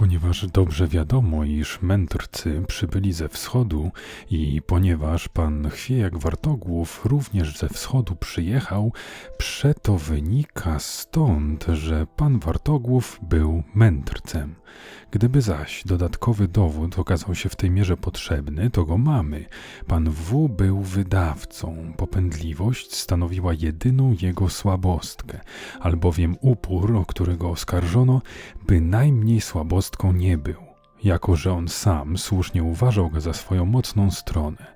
Ponieważ dobrze wiadomo, iż mędrcy przybyli ze wschodu i ponieważ pan Chwiejak Wartogłów również ze wschodu przyjechał, przeto wynika stąd, że pan Wartogłów był mędrcem. Gdyby zaś dodatkowy dowód okazał się w tej mierze potrzebny, to go mamy. Pan W był wydawcą. Popędliwość stanowiła jedyną jego słabostkę, albowiem upór, o którego oskarżono, bynajmniej słabostką nie był, jako że on sam słusznie uważał go za swoją mocną stronę.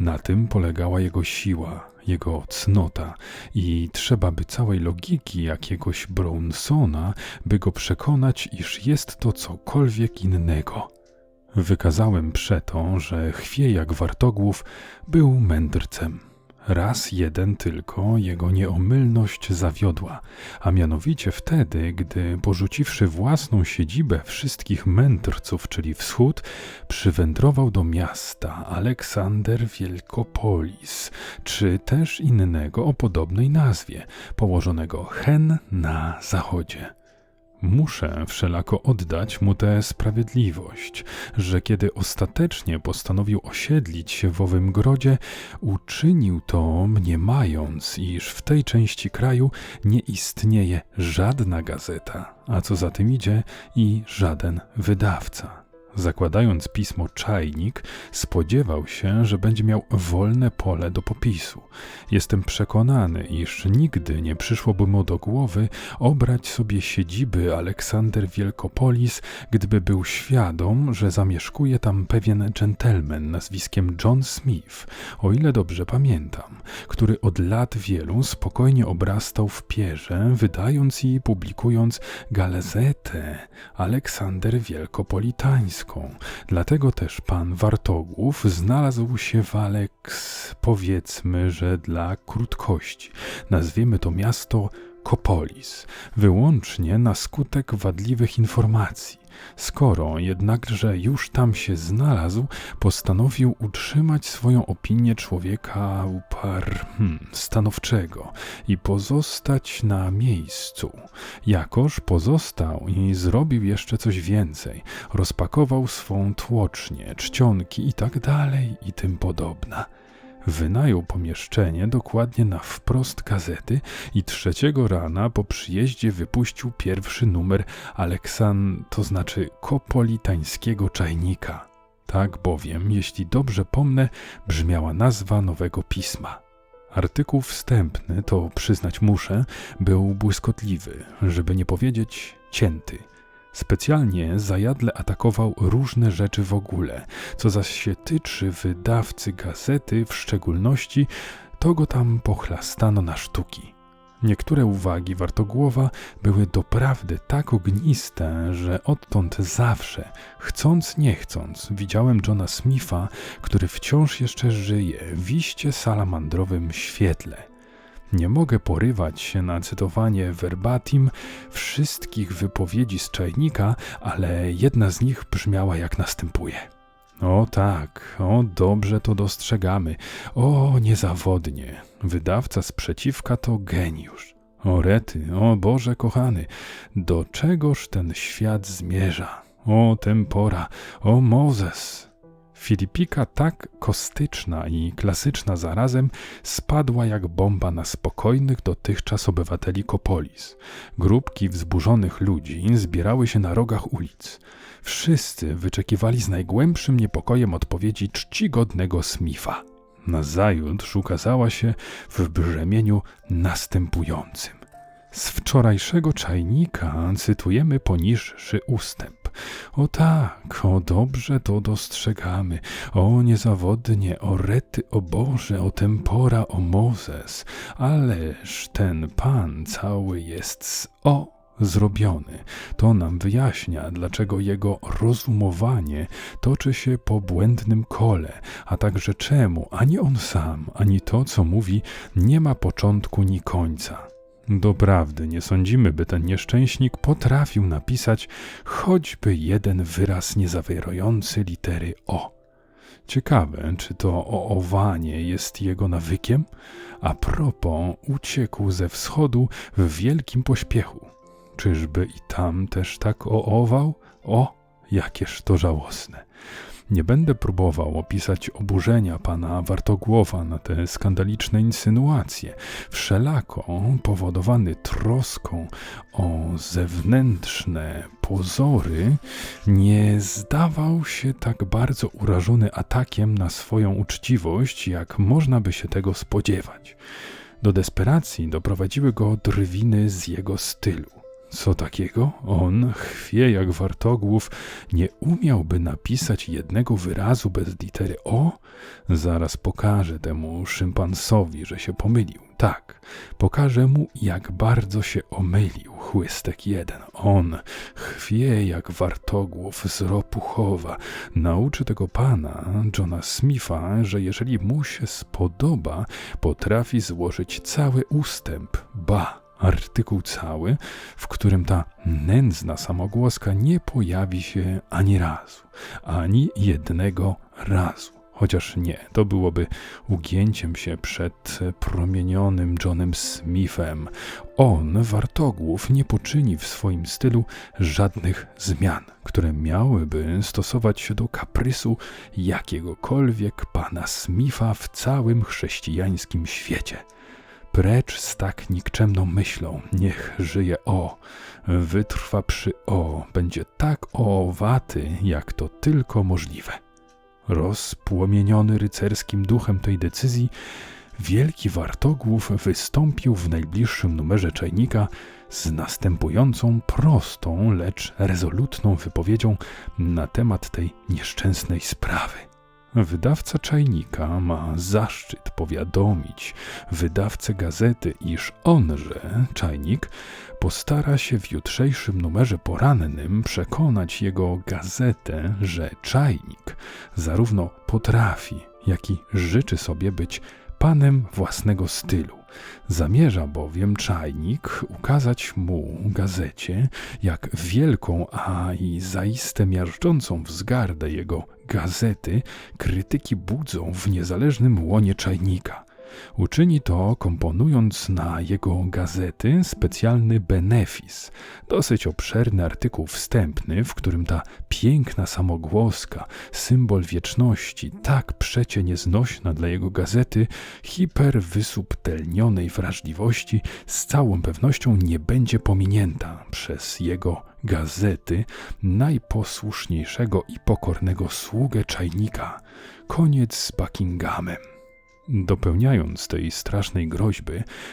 Na tym polegała jego siła, jego cnota i trzeba by całej logiki jakiegoś Brownsona, by go przekonać, iż jest to cokolwiek innego. Wykazałem przeto, że chwiejak Wartogłów był mędrcem. Raz jeden tylko jego nieomylność zawiodła, a mianowicie wtedy, gdy porzuciwszy własną siedzibę wszystkich mędrców, czyli wschód, przywędrował do miasta Aleksander Wielkopolis, czy też innego o podobnej nazwie, położonego hen na zachodzie. Muszę wszelako oddać mu tę sprawiedliwość, że kiedy ostatecznie postanowił osiedlić się w owym grodzie, uczynił to mniemając, iż w tej części kraju nie istnieje żadna gazeta, a co za tym idzie i żaden wydawca. Zakładając pismo Czajnik, spodziewał się, że będzie miał wolne pole do popisu. Jestem przekonany, iż nigdy nie przyszłoby mu do głowy obrać sobie siedziby Aleksander Wielkopolis, gdyby był świadom, że zamieszkuje tam pewien dżentelmen nazwiskiem John Smith, o ile dobrze pamiętam, który od lat wielu spokojnie obrastał w pierze, wydając i publikując galezetę Aleksander Wielkopolitańską Dlatego też pan Wartogłów znalazł się w Aleks, powiedzmy, że dla krótkości. Nazwiemy to miasto Kopolis, wyłącznie na skutek wadliwych informacji. Skoro jednakże już tam się znalazł, postanowił utrzymać swoją opinię człowieka upar hmm, stanowczego i pozostać na miejscu. Jakoż pozostał i zrobił jeszcze coś więcej. Rozpakował swą tłocznię, czcionki i tak dalej i tym podobna. Wynajął pomieszczenie dokładnie na wprost gazety i trzeciego rana po przyjeździe wypuścił pierwszy numer Aleksan, to znaczy kopolitańskiego czajnika. Tak bowiem, jeśli dobrze pomnę, brzmiała nazwa nowego pisma. Artykuł wstępny, to przyznać muszę, był błyskotliwy, żeby nie powiedzieć cięty – Specjalnie zajadle atakował różne rzeczy w ogóle, co zaś się tyczy wydawcy gazety w szczególności, to go tam pochlastano na sztuki. Niektóre uwagi Wartogłowa były doprawdy tak ogniste, że odtąd zawsze, chcąc nie chcąc, widziałem Johna Smitha, który wciąż jeszcze żyje w iście salamandrowym świetle – nie mogę porywać się na cytowanie verbatim wszystkich wypowiedzi z czajnika, ale jedna z nich brzmiała jak następuje. O tak, o dobrze to dostrzegamy, o niezawodnie. Wydawca sprzeciwka to geniusz. O rety, o Boże kochany, do czegoż ten świat zmierza? O tempora, o Mozes, Filipika tak kostyczna i klasyczna zarazem spadła jak bomba na spokojnych dotychczas obywateli Kopolis. Grupki wzburzonych ludzi zbierały się na rogach ulic. Wszyscy wyczekiwali z najgłębszym niepokojem odpowiedzi czcigodnego Smitha. Nazajutrz ukazała się w brzemieniu następującym. Z wczorajszego czajnika cytujemy poniższy ustęp. O tak, o dobrze to dostrzegamy, o niezawodnie, o rety, o Boże, o tempora, o Mozes, ależ ten Pan cały jest z o zrobiony. To nam wyjaśnia, dlaczego jego rozumowanie toczy się po błędnym kole, a także czemu ani on sam, ani to, co mówi, nie ma początku ni końca. Doprawdy nie sądzimy, by ten nieszczęśnik potrafił napisać choćby jeden wyraz niezawierający litery O. Ciekawe, czy to oowanie jest jego nawykiem? A propos, uciekł ze wschodu w wielkim pośpiechu. Czyżby i tam też tak oował? O, jakież to żałosne. Nie będę próbował opisać oburzenia pana Wartogłowa na te skandaliczne insynuacje, wszelako powodowany troską o zewnętrzne pozory, nie zdawał się tak bardzo urażony atakiem na swoją uczciwość, jak można by się tego spodziewać. Do desperacji doprowadziły go drwiny z jego stylu. Co takiego? On, chwie jak wartogłów, nie umiałby napisać jednego wyrazu bez litery O? Zaraz pokażę temu szympansowi, że się pomylił. Tak, pokażę mu, jak bardzo się omylił chłystek jeden. On, chwie jak wartogłów z Ropuchowa, nauczy tego pana, Johna Smitha, że jeżeli mu się spodoba, potrafi złożyć cały ustęp, ba, artykuł cały, w którym ta nędzna samogłoska nie pojawi się ani razu, ani jednego razu. Chociaż nie, to byłoby ugięciem się przed promienionym Johnem Smithem. On, wartogłów, nie poczyni w swoim stylu żadnych zmian, które miałyby stosować się do kaprysu jakiegokolwiek pana Smitha w całym chrześcijańskim świecie. Precz z tak nikczemną myślą, niech żyje O, wytrwa przy O, będzie tak owaty, jak to tylko możliwe. Rozpłomieniony rycerskim duchem tej decyzji, wielki wartogłów wystąpił w najbliższym numerze czajnika z następującą prostą, lecz rezolutną wypowiedzią na temat tej nieszczęsnej sprawy. Wydawca czajnika ma zaszczyt powiadomić wydawcę gazety, iż onże, czajnik, postara się w jutrzejszym numerze porannym przekonać jego gazetę, że czajnik zarówno potrafi, jak i życzy sobie być panem własnego stylu. Zamierza bowiem czajnik ukazać mu gazecie, jak wielką, a i zaiste miażdżącą wzgardę jego gazety krytyki budzą w niezależnym łonie czajnika. Uczyni to komponując na jego gazety specjalny benefis, dosyć obszerny artykuł wstępny, w którym ta piękna samogłoska, symbol wieczności, tak przecie nieznośna dla jego gazety, hiperwysubtelnionej wrażliwości, z całą pewnością nie będzie pominięta przez jego gazety najposłuszniejszego i pokornego sługę czajnika. Koniec z Buckinghamem. Dopełniając tej strasznej groźby,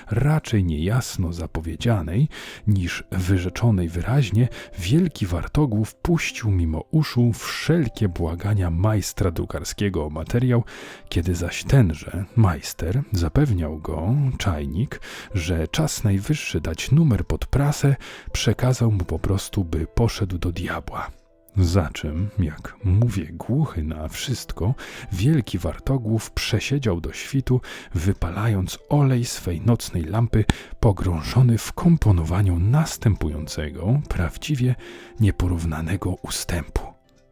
raczej niejasno zapowiedzianej niż wyrzeczonej wyraźnie, wielki wartogłów puścił mimo uszu wszelkie błagania majstra drukarskiego o materiał, kiedy zaś tenże majster zapewniał go, czajnik, że czas najwyższy dać numer pod prasę, przekazał mu po prostu, by poszedł do diabła. Za czym, jak mówię, głuchy na wszystko, wielki wartogłów przesiedział do świtu, wypalając olej swej nocnej lampy, pogrążony w komponowaniu następującego, prawdziwie nieporównanego ustępu.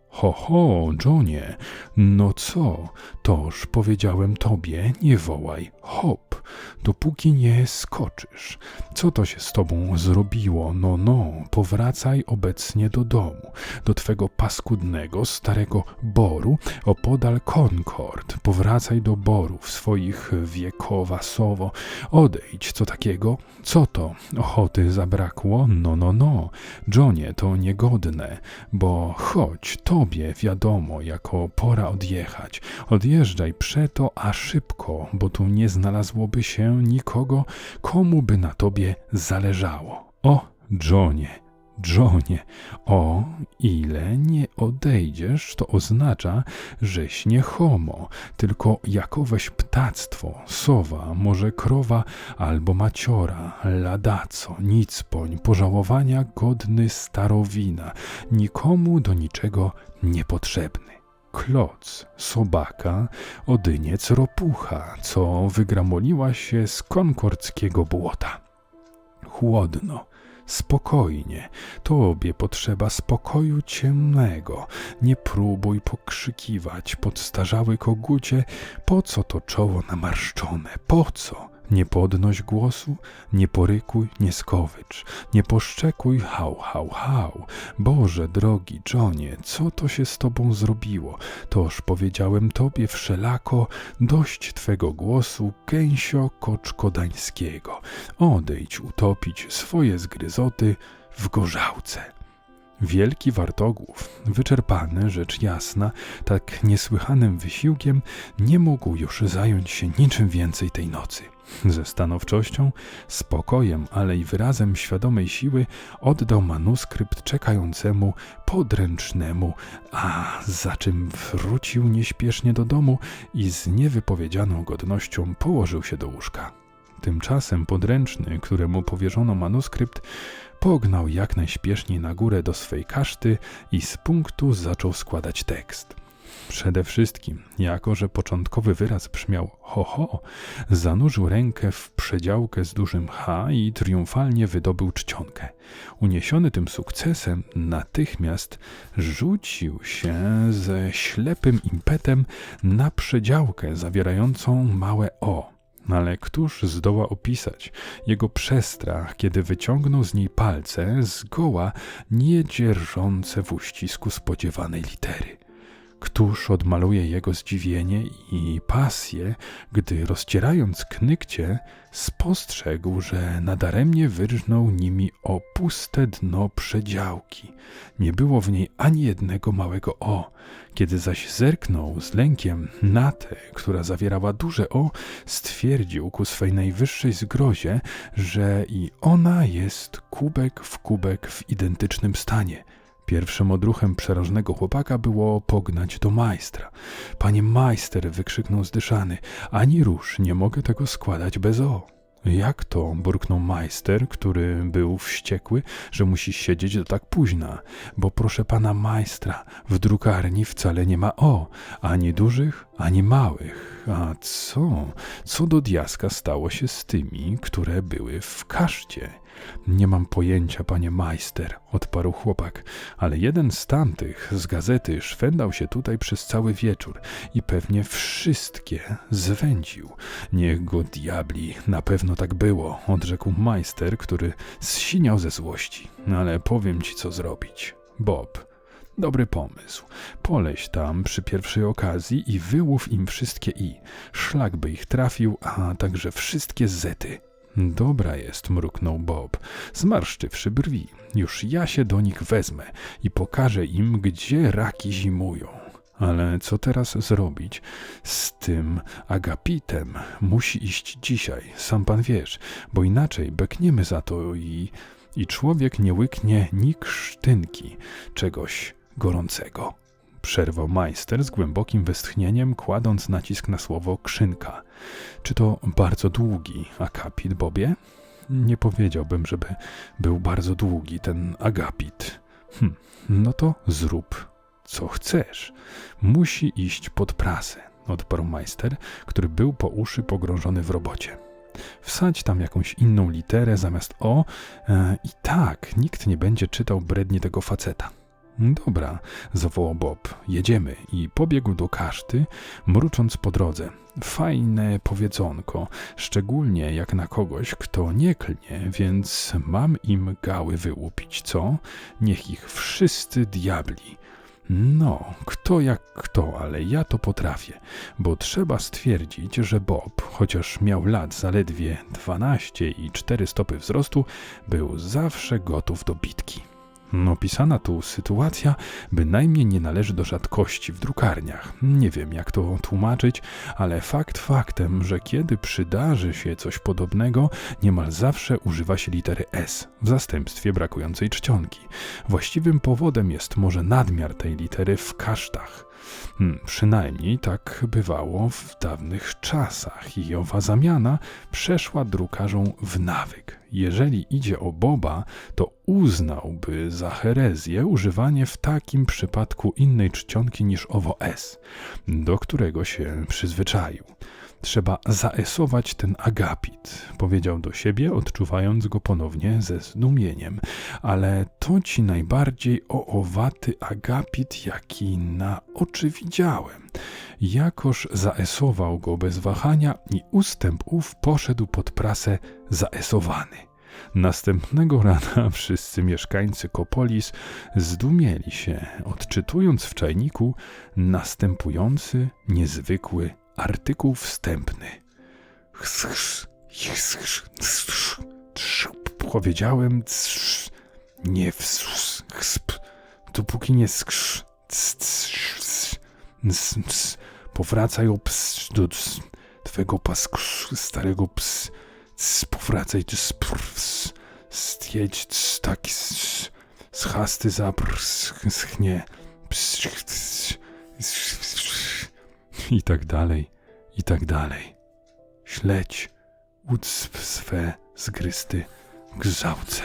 Ho, ho, Johnie, no co, toż powiedziałem tobie, nie wołaj, hop, dopóki nie skoczysz. Co to się z tobą zrobiło? No, no, powracaj obecnie do domu, do twego paskudnego, starego boru opodal Concord. Powracaj do borów swoich wiekowasowo. Odejdź, co takiego? Co to? Ochoty zabrakło? No, no, no. Johnie, to niegodne, bo choć tobie wiadomo, jako pora odjechać. Odjeżdżaj przeto, a szybko, bo tu nie znalazłoby się nikogo, komu by na tobie zależało. O, Johnie, Johnie, o ile nie odejdziesz, to oznacza, żeś nie homo, tylko jakoweś ptactwo, sowa, może krowa albo maciora, ladaco, nicpoń, pożałowania godny starowina, nikomu do niczego niepotrzebny kloc, sobaka, odyniec ropucha, co wygramoliła się z konkordzkiego błota. Chłodno, spokojnie, tobie potrzeba spokoju ciemnego. Nie próbuj pokrzykiwać, podstarzały kogucie, po co to czoło namarszczone, po co? Nie podnoś głosu, nie porykuj, nie skowycz, nie poszczekuj, hał, hał, hał. Boże drogi Johnie, co to się z tobą zrobiło? Toż powiedziałem tobie wszelako, dość twego głosu, gęsio koczko dańskiego. Odejdź utopić swoje zgryzoty w gorzałce. Wielki Wartogłów, wyczerpany, rzecz jasna, tak niesłychanym wysiłkiem, nie mógł już zająć się niczym więcej tej nocy. Ze stanowczością, spokojem, ale i wyrazem świadomej siły oddał manuskrypt czekającemu podręcznemu, a za czym wrócił nieśpiesznie do domu i z niewypowiedzianą godnością położył się do łóżka. Tymczasem podręczny, któremu powierzono manuskrypt, pognał jak najśpieszniej na górę do swej kaszty i z punktu zaczął składać tekst. Przede wszystkim, jako że początkowy wyraz brzmiał ho ho, zanurzył rękę w przedziałkę z dużym H i triumfalnie wydobył czcionkę. Uniesiony tym sukcesem, natychmiast rzucił się ze ślepym impetem na przedziałkę zawierającą małe o. Ale któż zdoła opisać jego przestrach, kiedy wyciągnął z niej palce, zgoła nie dzierżące w uścisku spodziewanej litery? Któż odmaluje jego zdziwienie i pasję, gdy rozcierając knykcie, spostrzegł, że nadaremnie wyrżnął nimi o puste dno przedziałki. Nie było w niej ani jednego małego o. Kiedy zaś zerknął z lękiem na tę, która zawierała duże o, stwierdził ku swej najwyższej zgrozie, że i ona jest kubek w kubek w identycznym stanie – Pierwszym odruchem przerażonego chłopaka było pognać do majstra. Panie majster, wykrzyknął zdyszany, ani rusz, nie mogę tego składać bez o. Jak to? burknął majster, który był wściekły, że musi siedzieć do tak późna, bo proszę pana majstra, w drukarni wcale nie ma o, ani dużych, ani małych. A co? Co do diaska stało się z tymi, które były w kaszcie? Nie mam pojęcia, panie majster, odparł chłopak, ale jeden z tamtych z gazety szwendał się tutaj przez cały wieczór i pewnie wszystkie zwędził. Niech go diabli, na pewno tak było, odrzekł majster, który zsiniał ze złości. Ale powiem ci, co zrobić. Bob, Dobry pomysł. Poleś tam przy pierwszej okazji i wyłów im wszystkie i. Szlak by ich trafił, a także wszystkie zety. Dobra jest, mruknął Bob, zmarszczywszy brwi. Już ja się do nich wezmę i pokażę im, gdzie raki zimują. Ale co teraz zrobić z tym agapitem? Musi iść dzisiaj, sam pan wiesz, bo inaczej bekniemy za to i, i człowiek nie łyknie ni krztynki czegoś gorącego. Przerwał majster z głębokim westchnieniem, kładąc nacisk na słowo krzynka. Czy to bardzo długi akapit, Bobie? Nie powiedziałbym, żeby był bardzo długi ten agapit. Hm, no to zrób, co chcesz. Musi iść pod prasę, odparł majster, który był po uszy pogrążony w robocie. Wsadź tam jakąś inną literę zamiast o e, i tak nikt nie będzie czytał brednie tego faceta. Dobra, zawołał Bob, jedziemy i pobiegł do kaszty, mrucząc po drodze. Fajne powiedzonko, szczególnie jak na kogoś, kto nie klnie, więc mam im gały wyłupić, co? Niech ich wszyscy diabli. No, kto jak kto, ale ja to potrafię, bo trzeba stwierdzić, że Bob, chociaż miał lat zaledwie 12 i 4 stopy wzrostu, był zawsze gotów do bitki. Opisana tu sytuacja bynajmniej nie należy do rzadkości w drukarniach. Nie wiem, jak to tłumaczyć, ale fakt faktem, że kiedy przydarzy się coś podobnego, niemal zawsze używa się litery S w zastępstwie brakującej czcionki. Właściwym powodem jest może nadmiar tej litery w kasztach. Hmm, przynajmniej tak bywało w dawnych czasach i owa zamiana przeszła drukarzom w nawyk. Jeżeli idzie o Boba, to uznałby za herezję używanie w takim przypadku innej czcionki niż owo S, do którego się przyzwyczaił. Trzeba zaesować ten agapit, powiedział do siebie, odczuwając go ponownie ze zdumieniem. Ale to ci najbardziej oowaty agapit, jaki na oczy widziałem. Jakoż zaesował go bez wahania i ustęp ów poszedł pod prasę zaesowany. Następnego rana wszyscy mieszkańcy Kopolis zdumieli się, odczytując w czajniku następujący niezwykły artykuł wstępny. Powiedziałem, nie wsp, dopóki nie skrz, powracaj o ps, do twego paskrz, starego ps, powracaj do sprs, stjedź taki schasty zapr, schnie, i tak dalej, i tak dalej. Śledź ucp swe zgrysty grzałce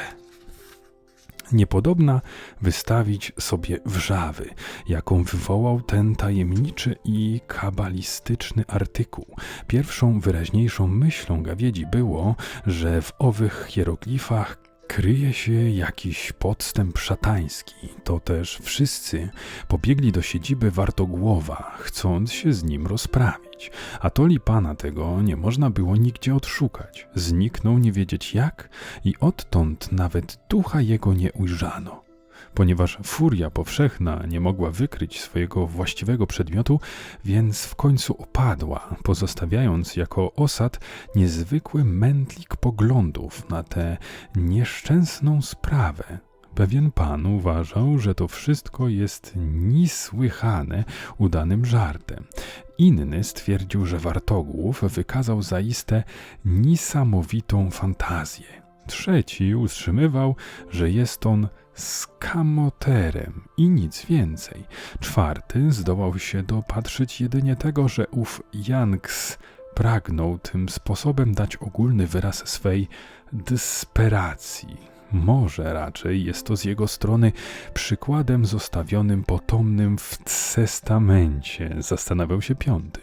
niepodobna wystawić sobie wrzawy, jaką wywołał ten tajemniczy i kabalistyczny artykuł. Pierwszą wyraźniejszą myślą Gawiedzi było, że w owych hieroglifach kryje się jakiś podstęp szatański. To też wszyscy pobiegli do siedziby Wartogłowa, chcąc się z nim rozprawić. A to pana tego nie można było nigdzie odszukać. Zniknął nie wiedzieć jak i odtąd nawet ducha jego nie ujrzano. Ponieważ furia powszechna nie mogła wykryć swojego właściwego przedmiotu, więc w końcu opadła, pozostawiając jako osad niezwykły mętlik poglądów na tę nieszczęsną sprawę. Pewien pan uważał, że to wszystko jest niesłychane udanym żartem. Inny stwierdził, że Wartogłów wykazał zaiste niesamowitą fantazję. Trzeci utrzymywał, że jest on skamoterem i nic więcej. Czwarty zdołał się dopatrzyć jedynie tego, że ów Yanks pragnął tym sposobem dać ogólny wyraz swej desperacji. Może raczej jest to z jego strony przykładem zostawionym potomnym w testamencie, zastanawiał się piąty.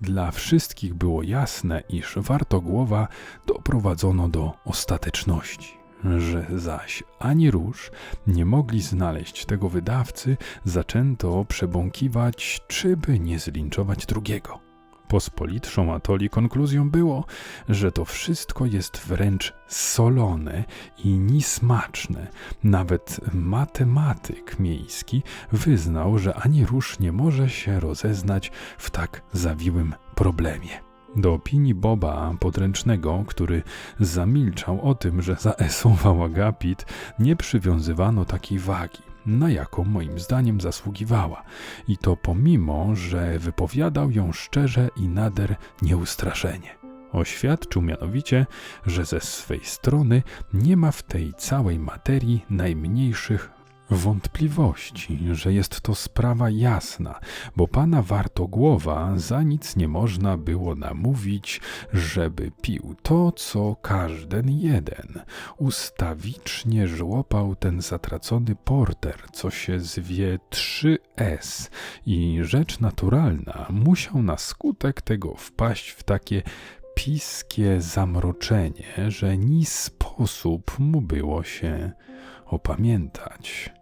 Dla wszystkich było jasne, iż wartogłowa doprowadzono do ostateczności że zaś ani róż nie mogli znaleźć tego wydawcy, zaczęto przebąkiwać, czy by nie zlinczować drugiego. Pospolitszą atoli konkluzją było, że to wszystko jest wręcz solone i nismaczne. Nawet matematyk miejski wyznał, że ani róż nie może się rozeznać w tak zawiłym problemie. Do opinii Boba podręcznego, który zamilczał o tym, że zaesował Agapit, nie przywiązywano takiej wagi na jaką moim zdaniem zasługiwała, i to pomimo, że wypowiadał ją szczerze i nader nieustraszenie. Oświadczył mianowicie, że ze swej strony nie ma w tej całej materii najmniejszych wątpliwości, że jest to sprawa jasna, bo pana Wartogłowa za nic nie można było namówić, żeby pił to, co każden jeden. Ustawicznie żłopał ten zatracony porter, co się zwie 3S i rzecz naturalna musiał na skutek tego wpaść w takie piskie zamroczenie, że ni sposób mu było się opamiętać.